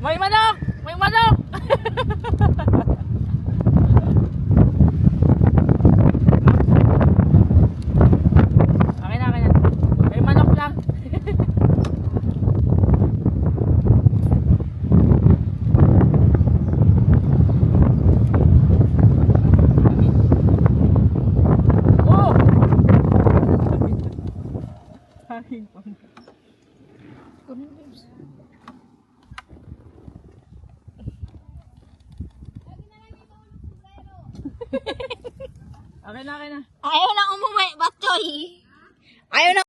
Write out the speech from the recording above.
May manok! May manok! akin, akin. May manok lang. oh! Aking pangkat. Okay na, okay na. Ayaw na umuwi, Batchoy. Ayaw na